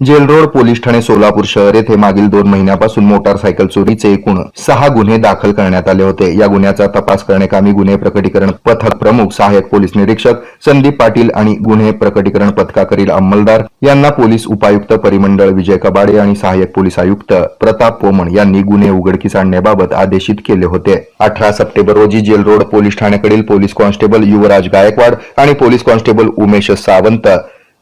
Gel road police ठाणे सोलापूर शहर येथे मागील दोन महिन्यापासून मोटारसायकल चोरीचे एकूण सहा गुन्हे दाखल करण्यात आले होते. या गुन्ह्याचा तपास करण्याकामी गुन्हे प्रकटीकरण पथक प्रमुख सहाय्यक पोलीस निरीक्षक संदीप पाटील आणि गुन्हे प्रकटीकरण पथकाकरील अंमलदार यांना पोलीस उपायुक्त परिमंडळ विजय कबाडे आणि सहाय्यक पोलीस आयुक्त प्रताप पोमण यांनी गुन्हे उघडकीस आणण्याबाबत आदेशित केले होते. अठरा सप्टेंबर रोजी जेल रोड पोलीस ठाण्याकडील पोलीस कॉन्स्टेबल युवराज गायकवाड आणि पोलीस कॉन्स्टेबल उमेश सावंत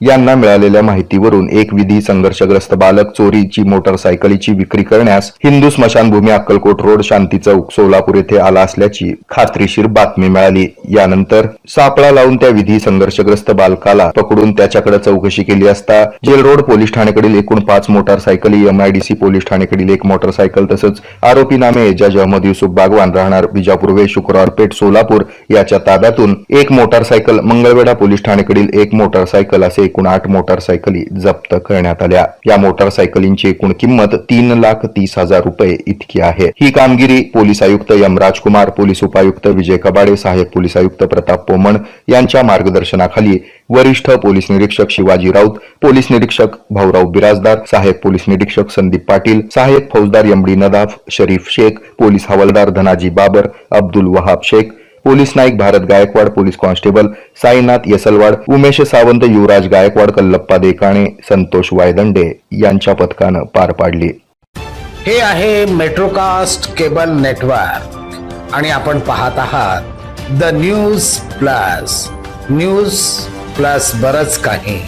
यांना मिळालेल्या माहितीवरून एक विधी संघर्षग्रस्त बालक चोरीची मोटरसायकलीची विक्री करण्यास हिंदू स्मशानभूमी अक्कलकोट रोड शांती चौक सोलापूर येथे आला असल्याची खात्रीशीर बातमी मिळाली. यानंतर सापळा लावून त्या विधी संघर्षग्रस्त बालकाला पकडून त्याच्याकडे चौकशी केली असता जेल रोड पोलीस ठाण्याकडील एकूण पाच मोटारसायकली एमआयडीसी पोलीस ठाण्याकडील एक मोटरसायकल तसंच आरोपी नामे एजाज अहमद युसुफ बागवान राहणार विजापूर्वे शुक्रवार पेठ सोलापूर याच्या ताब्यातून एक मोटारसायकल मंगळवेढा पोलीस ठाण्याकडील एक मोटारसायकल असे एकूण आठ मोटारसायकली जप्त करण्यात आल्या. या मोटारसायकलींची एकूण किंमत तीन लाख तीस हजार रुपये इतकी आहे. ही कामगिरी पोलीस आयुक्त यम राजकुमार पोलीस उपायुक्त विजय कबाडे सहाय्यक पोलीस आयुक्त प्रताप पोमण यांच्या मार्गदर्शनाखाली वरिष्ठ पोलीस निरीक्षक शिवाजी राऊत पोलीस निरीक्षक भाऊराव बिराजदार सहाय्यक पोलीस निरीक्षक संदीप पाटील सहाय्यक फौजदार M D Nadaf Sharif Shaikh police हवालदार Dhanaji Babar Abdul Wahab Shaikh police Naik Bharat Gaikwad police constable Sainath Yaslawad Umesh Sawant Yuvraj Gaikwad Kallappa Dekane Santosh Waydande यांच्या पथकानं पार पाडली. हे आहे मेट्रोकास्ट केबल नेटवर्क. आणि आपण पाहत आहात the news plus. News plus बरच काही.